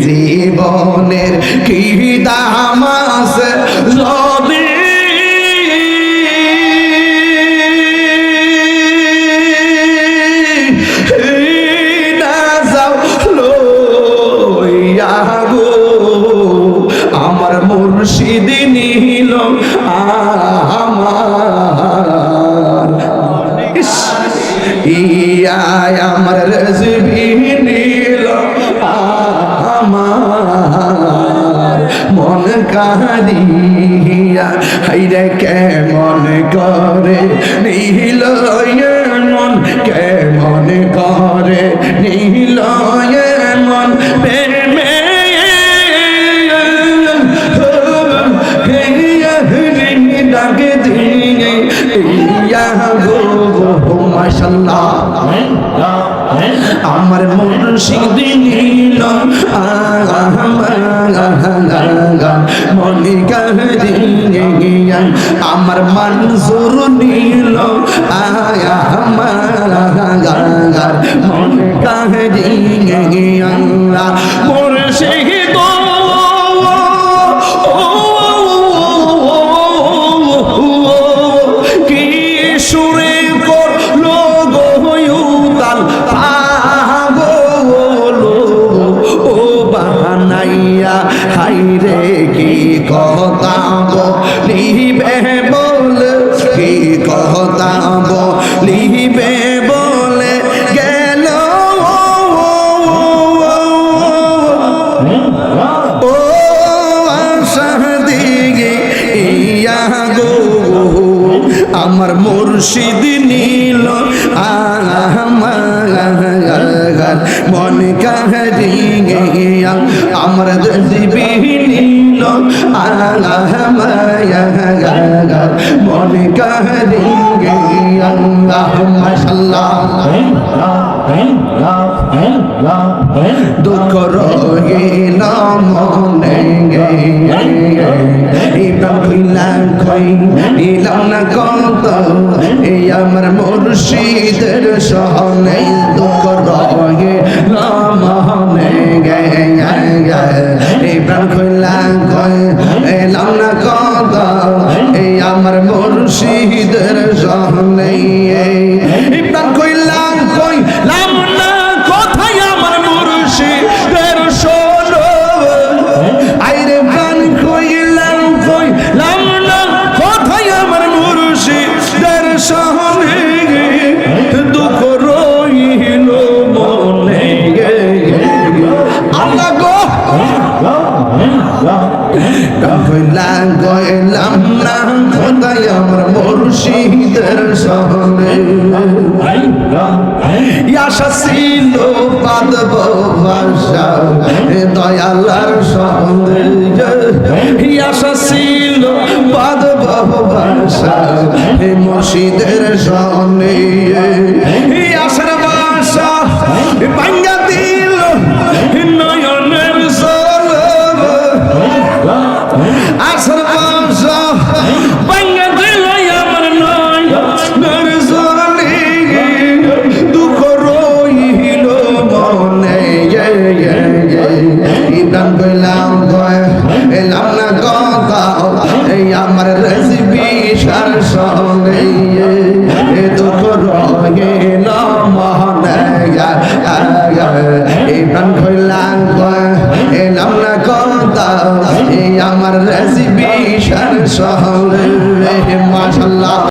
জীবনের কি দাম মন কাহিয়া হাইরে কেমন করে? নীল মন কেমন করে? নীল মন প্রেমে ডাকে দিয়ে ইয়া গো মাশাল্লাহ। আমার মুর্শিদ নীল মনে আমার মনসুর নীল আমার মুর্শিদ নীল আমার মন কাহিয়ে আমার দিবি নীল আমার মন কাহিয়ে আল্লাহ মাশাল্লাহ দুঃখ রহিল মনে ইলাম না কত এই আমার মুর্শিদের সহনে দুঃখ রহিল মনে ইব্রাহিম কইলাম কই এলাম না কত এই আমার মুর্শিদের সহনে আমার মুর্শিদের শোনে আশা ছিল বাদব ভাষা দয়ালার সৌন্দর্য আশা ছিল বাদব ভাষা মুর্শিদের সনে আমার রেসিপি সার সঙ্গে এ দুঃখ রইল মনে ইব্রাহিম কইলাম গয় এলাম না কথা এই আমার রেসিপি সার সঙ্গে মাশাল্লাহ।